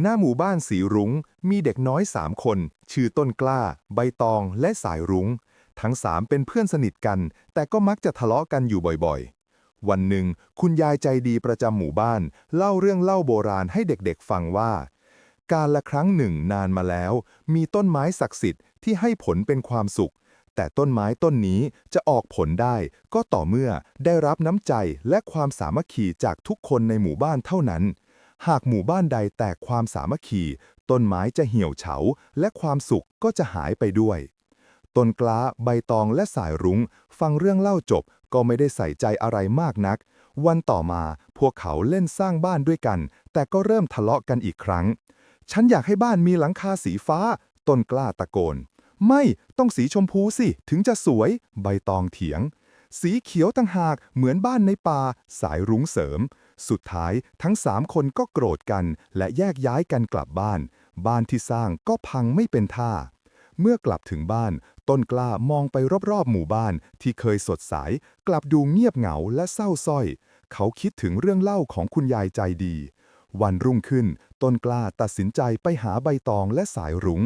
หน้าหมู่บ้านสีรุง้ง มีเด็กน้อยสามคน ชื่อต้นกล้า ใบตองและสายรุง้ง ทั้งสามเป็นเพื่อนสนิทกัน แต่ก็มักจะทะเลาะกันอยู่บ่อยๆ วันหนึ่ง คุณยายใจดีประจำหมู่บ้าน เล่าเรื่องเล่าโบราณให้เด็กๆฟังว่า การละครั้งหนึ่งนานมาแล้ว มีต้นไม้ศักดิ์สิทธิ์ที่ให้ผลเป็นความสุข แต่ต้นไม้ต้นนี้จะออกผลได้ ก็ต่อเมื่อได้รับน้ำใจและความสามัคคีจากทุกคนในหมู่บ้านเท่านั้น หากหมู่บ้านใดแตกความสามัคคี ต้นไม้จะเหี่ยวเฉา และความสุขก็จะหายไปด้วย ต้นกล้า ใบตองและสายรุง้ง ฟังเรื่องเล่าจบก็ไม่ได้ใส่ใจอะไรมากนัก วันต่อมาพวกเขาเล่นสร้างบ้านด้วยกัน แต่ก็เริ่มทะเลาะกันอีกครั้ง ฉันอยากให้บ้านมีหลังคาสีฟ้า ต้นกล้าตะโกน ไม่ต้องสีชมพูสิ ถึงจะสวย ใบตองเถียง สีเขียวต่างหากเหมือนบ้านในป่า สายรุ้งเสริม สุดท้ายทั้งสามคนก็โกรธกันและแยกย้ายกันกลับบ้าน บ้านที่สร้างก็พังไม่เป็นท่า เมื่อกลับถึงบ้าน ต้นกล้ามองไปรอบๆหมู่บ้านที่เคยสดใสกลับดูเงียบเหงาและเศร้าส้อย เขาคิดถึงเรื่องเล่าของคุณยายใจดี วันรุ่งขึ้น ต้นกล้าตัดสินใจไปหาใบตองและสายรุง้ง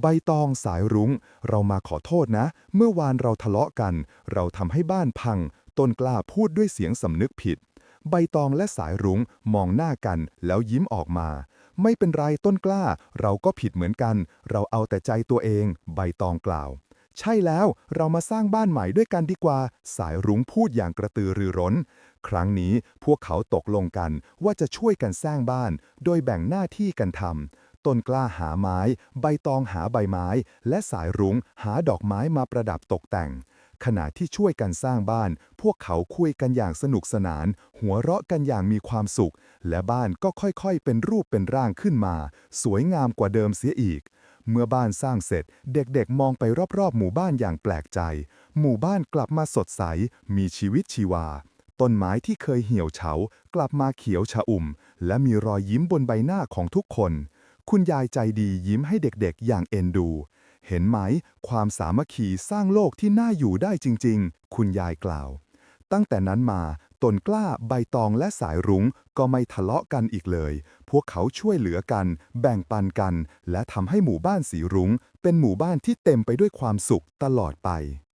ใบตองสายรุง้ง เรามาขอโทษนะ เมื่อวานเราทะเลาะกัน เราทำให้บ้านพัง ต้นกล้าพูดด้วยเสียงสำนึกผิด ใบตองและสายรุ้งมองหน้ากันแล้วยิ้มออกมา ไม่เป็นไรต้นกล้า เราก็ผิดเหมือนกัน เราเอาแต่ใจตัวเอง ใบตองกล่าว ใช่แล้วเรามาสร้างบ้านใหม่ด้วยกันดีกว่า สายรุ้งพูดอย่างกระตือรือร้น ครั้งนี้พวกเขาตกลงกันว่าจะช่วยกันสร้างบ้าน โดยแบ่งหน้าที่กันทำต้นกล้าหาไม้ ใบตองหาใบไม้ และสายรุ้งหาดอกไม้มาประดับตกแต่ง ขณะที่ช่วยกันสร้างบ้าน พวกเขาคุยกันอย่างสนุกสนาน หัวเราะกันอย่างมีความสุข และบ้านก็ค่อยๆ เป็นรูปเป็นร่างขึ้นมา สวยงามกว่าเดิมเสียอีก เมื่อบ้านสร้างเสร็จ เด็กๆ มองไปรอบๆ หมู่บ้านอย่างแปลกใจ หมู่บ้านกลับมาสดใส มีชีวิตชีวา ต้นไม้ที่เคยเหี่ยวเฉา กลับมาเขียวชอุ่ม และมีรอยยิ้มบนใบหน้าของทุกคน คุณยายใจดียิ้มให้เด็กๆ อย่างเอ็นดู เห็นไหม ความสามัคคีสร้างโลกที่น่าอยู่ได้จริง ๆ คุณยายกล่าว ตั้งแต่นั้นมา ตนกล้าใบตองและสายรุ้งก็ไม่ทะเลาะกันอีกเลย พวกเขาช่วยเหลือกัน แบ่งปันกัน และทำให้หมู่บ้านสีรุ้ง เป็นหมู่บ้านที่เต็มไปด้วยความสุขตลอดไป